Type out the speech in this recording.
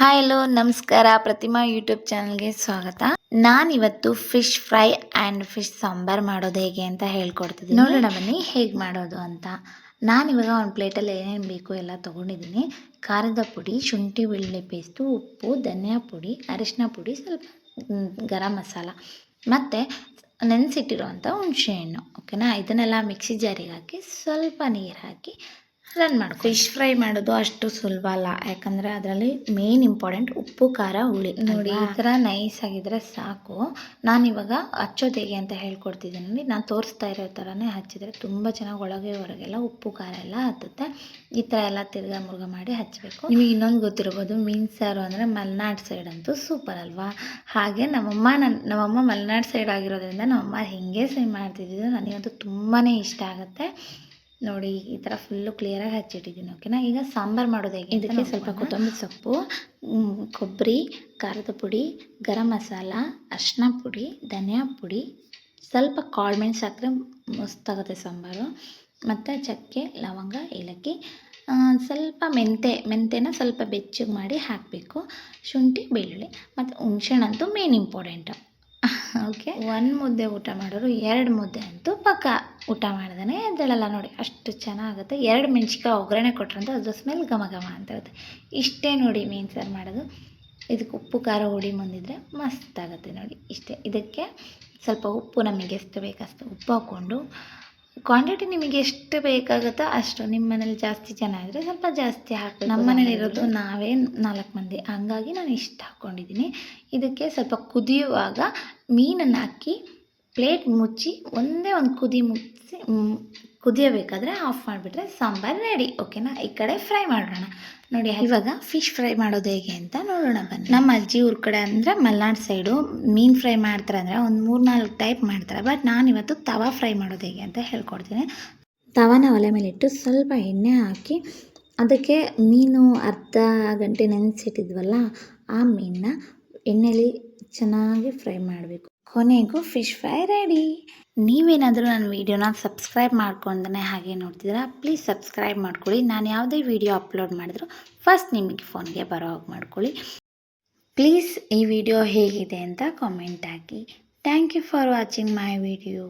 Hi hello ನಮಸ್ಕಾರ. ಪ್ರತಿಮಾ YouTube ಚಾನಲ್ಗೆ ಸ್ವಾಗತ. ನಾನಿವತ್ತು fish fry and fish sambar ಮಾಡೋದು ಹೇಗೆ ಅಂತ ಹೇಳ್ಕೊಡ್ತಿದ್ದೀನಿ. ನೋಡೋಣ ಬನ್ನಿ. ಹೇಗೆ ಮಾಡೋದು ಅಂತ. ನಾನಿವಾಗ ಒಂದು ಪ್ಲೇಟಲ್ಲಿ ಏನೇನು ಬೇಕು ಎಲ್ಲ ತೊಗೊಂಡಿದ್ದೀನಿ. ಖಾರದ ಪುಡಿ ಶುಂಠಿ ಬೆಳ್ಳುಳ್ಳಿ ಪೇಸ್ಟು ಉಪ್ಪು ಧನಿಯಾ ಪುಡಿ ಅರಿಶಿನ ಪುಡಿ ಸ್ವಲ್ಪ ಗರಂ ಮಸಾಲ. ಮತ್ತು ನೆನೆಸಿಟ್ಟಿರುವಂಥ ಹುಣಸೆಹಣ್ಣು ಓಕೆನಾ ಇದನ್ನೆಲ್ಲ ಮಿಕ್ಸಿ ಜಾರಿಗೆ ಹಾಕಿ ಸ್ವಲ್ಪ ನೀರು ಹಾಕಿ ರನ್ ಮಾಡಿ ಫಿಶ್ ಫ್ರೈ ಮಾಡೋದು ಅಷ್ಟು ಸುಲಭ ಅಲ್ಲ. ಯಾಕಂದರೆ ಅದರಲ್ಲಿ ಮೇನ್ ಇಂಪಾರ್ಟೆಂಟ್ ಉಪ್ಪು ಖಾರ ಹುಳಿ. ನೋಡಿ ಈ ಥರ ನೈಸ್ ಆಗಿದ್ರೆ ಸಾಕು. ನಾನಿವಾಗ ಹಚ್ಚೋದು ಹೇಗೆ ಅಂತ ಹೇಳ್ಕೊಡ್ತಿದ್ದೀನಿ. ನಾನು ತೋರಿಸ್ತಾ ಇರೋ ಥರನೇ ಹಚ್ಚಿದರೆ ತುಂಬ ಚೆನ್ನಾಗಿ ಒಳಗೆ ಹೊರಗೆಲ್ಲ ಉಪ್ಪು ಖಾರ ಎಲ್ಲ ಹತ್ತುತ್ತೆ. ಈ ಥರ ಎಲ್ಲ ತಿರ್ಗಾ ಮುರುಗ ಮಾಡಿ ಹಚ್ಚಬೇಕು ನಿಮಗೆ ಇನ್ನೊಂದು ಗೊತ್ತಿರ್ಬೋದು ಮೀನು ಸಾರು ಅಂದರೆ ಮಲೆನಾಡು ಸೈಡ್ ಅಂತೂ ಸೂಪರ್ ಅಲ್ವಾ? ಹಾಗೆ ನಮ್ಮಮ್ಮ ನನ್ನ ನಮ್ಮಮ್ಮ ಮಲೆನಾಡು ಸೈಡ್ ಆಗಿರೋದ್ರಿಂದ ನಮ್ಮಮ್ಮ ಹೆಂಗೆ ಸೈ ಮಾಡ್ತಿದ್ದಿದ್ದು ನನಗಂತೂ ತುಂಬಾ ಇಷ್ಟ ಆಗುತ್ತೆ. ನೋಡಿ ಈ ಥರ ಫುಲ್ಲು ಕ್ಲಿಯರಾಗಿ ಹಚ್ಚಿಟ್ಟಿದ್ದೀನಿ ಓಕೆನಾ ಈಗ ಸಾಂಬಾರು ಮಾಡೋದು ಹೇಗೆ ಇದಕ್ಕೆ ಸ್ವಲ್ಪ ಕೊತ್ತಂಬರಿ ಸೊಪ್ಪು ಕೊಬ್ಬರಿ ಖಾರದ ಪುಡಿ ಗರಂ ಮಸಾಲ ಅರಿಶಿನ ಪುಡಿ ಧನಿಯಾ ಪುಡಿ ಸ್ವಲ್ಪ ಕಾಳು ಮೆಣಸು ಹಾಕಿದ್ರೆ ಮಸ್ತಾಗುತ್ತೆ ಸಾಂಬಾರು. ಮತ್ತು ಚಕ್ಕೆ ಲವಂಗ ಏಲಕ್ಕಿ ಸ್ವಲ್ಪ ಮೆಂತೆ ಮೆಂತೆನ ಸ್ವಲ್ಪ ಬೆಚ್ಚಗೆ ಮಾಡಿ ಹಾಕಬೇಕು. ಶುಂಠಿ ಬೆಳ್ಳುಳ್ಳಿ ಮತ್ತು ಹುಣ್ಸೆಹಣ್ಣಂತೂ ಮೇನ್ ಇಂಪಾರ್ಟೆಂಟು ಓಕೆ. ಒಂದು ಮುದ್ದೆ ಊಟ ಮಾಡೋರು ಎರಡು ಮುದ್ದೆ ಅಂತೂ ಪಕ್ಕ ಊಟ ಮಾಡ್ದೇ ಅಂತೇಳಲ್ಲ ನೋಡಿ, ಅಷ್ಟು ಚೆನ್ನಾಗುತ್ತೆ. ಎರಡು ಮೆಣ್ಸಿಕಾಯಿ ಒಗ್ಗರಣೆ ಕೊಟ್ರಂತ ಅದ್ರ ಸ್ಮೆಲ್ ಘಮ ಘಮ ಅಂತ ಇರುತ್ತೆ. ಇಷ್ಟೇ ನೋಡಿ ಮೀನು ಸಾರು ಮಾಡೋದು. ಇದಕ್ಕೆ ಉಪ್ಪು, ಖಾರ ಹುಡಿ ಮುಂದಿದ್ರೆ ಮಸ್ತಾಗುತ್ತೆ ನೋಡಿ, ಇಷ್ಟೇ. ಇದಕ್ಕೆ ಸ್ವಲ್ಪ ಉಪ್ಪು ನಮಗೆ ಎಷ್ಟು ಬೇಕಷ್ಟು ಉಪ್ಪು ಹಾಕ್ಕೊಂಡು ಕ್ವಾಂಟಿಟಿ ನಿಮಗೆ ಎಷ್ಟು ಬೇಕಾಗುತ್ತೋ ಅಷ್ಟು ನಿಮ್ಮ ಮನೇಲಿ ಜಾಸ್ತಿ ಜನ ಇದ್ದರೆ ಸ್ವಲ್ಪ ಜಾಸ್ತಿ ಹಾಕಿ ನಮ್ಮ ಮನೇಲಿ ಇರೋದು ನಾವೇ ನಾಲ್ಕು ಮಂದಿ. ಹಂಗಾಗಿ ನಾನು ಇಷ್ಟು ಹಾಕ್ಕೊಂಡಿದ್ದೀನಿ ಇದಕ್ಕೆ ಸ್ವಲ್ಪ ಕುದಿಯುವಾಗ ಮೀನನ್ನು ಹಾಕಿ ಪ್ಲೇಟ್ ಮುಚ್ಚಿ ಒಂದೇ ಒಂದು ಕುದಿ ಮುಚ್ಚಿ ಕುದಿಯಬೇಕಾದ್ರೆ ಆಫ್ ಮಾಡಿಬಿಟ್ರೆ ಸಾಂಬಾರು ರೆಡಿ ಓಕೆನಾ ಈ ಕಡೆ ಫ್ರೈ ಮಾಡೋಣ. ನೋಡಿ ಇವಾಗ ಫಿಶ್ ಫ್ರೈ ಮಾಡೋದು ಹೇಗೆ ಅಂತ ನೋಡೋಣ ಬನ್ನಿ. ನಮ್ಮ ಅಜ್ಜಿ ಊರ ಕಡೆ ಅಂದರೆ ಮಲೆನಾಡು ಸೈಡು ಮೀನು ಫ್ರೈ ಮಾಡ್ತಾರೆ ಅಂದರೆ ಒಂದು ಮೂರು ನಾಲ್ಕು ಟೈಪ್ ಮಾಡ್ತಾರೆ. ಬಟ್ ನಾನು ಇವತ್ತು ತವಾ ಫ್ರೈ ಮಾಡೋದು ಹೇಗೆ ಅಂತ ಹೇಳ್ಕೊಡ್ತೀನಿ. ತವಾನ ಒಲೆ ಮೇಲೆ ಇಟ್ಟು ಸ್ವಲ್ಪ ಎಣ್ಣೆ ಹಾಕಿ ಅದಕ್ಕೆ ಮೀನು ಅರ್ಧ ಗಂಟೆ ನೆನೆಸಿಟ್ಟಿದ್ವಲ್ಲ ಆ ಮೀನನ್ನ ಎಣ್ಣೆಲಿ ಚೆನ್ನಾಗಿ ಫ್ರೈ ಮಾಡಬೇಕು. ಕೊನೆಗೂ ಫಿಶ್ ಫ್ರೈ ರೆಡಿ ನೀವೇನಾದರೂ ನನ್ನ ವೀಡಿಯೋನ ಸಬ್ಸ್ಕ್ರೈಬ್ ಮಾಡ್ಕೊಂಡೇ ಹಾಗೆ ನೋಡ್ತಿದ್ದೀರಾ ಪ್ಲೀಸ್ ಸಬ್ಸ್ಕ್ರೈಬ್ ಮಾಡ್ಕೊಳ್ಳಿ. ನಾನು ಯಾವುದೇ ವೀಡಿಯೋ ಅಪ್ಲೋಡ್ ಮಾಡಿದ್ರು ಫಸ್ಟ್ ನಿಮಗೆ ಫೋನ್ಗೆ ಬರೋ ಹಾಗೆ ಮಾಡ್ಕೊಳ್ಳಿ. ಪ್ಲೀಸ್ ಈ ವಿಡಿಯೋ ಹೇಗಿದೆ ಅಂತ comment hockey. Thank you for watching my video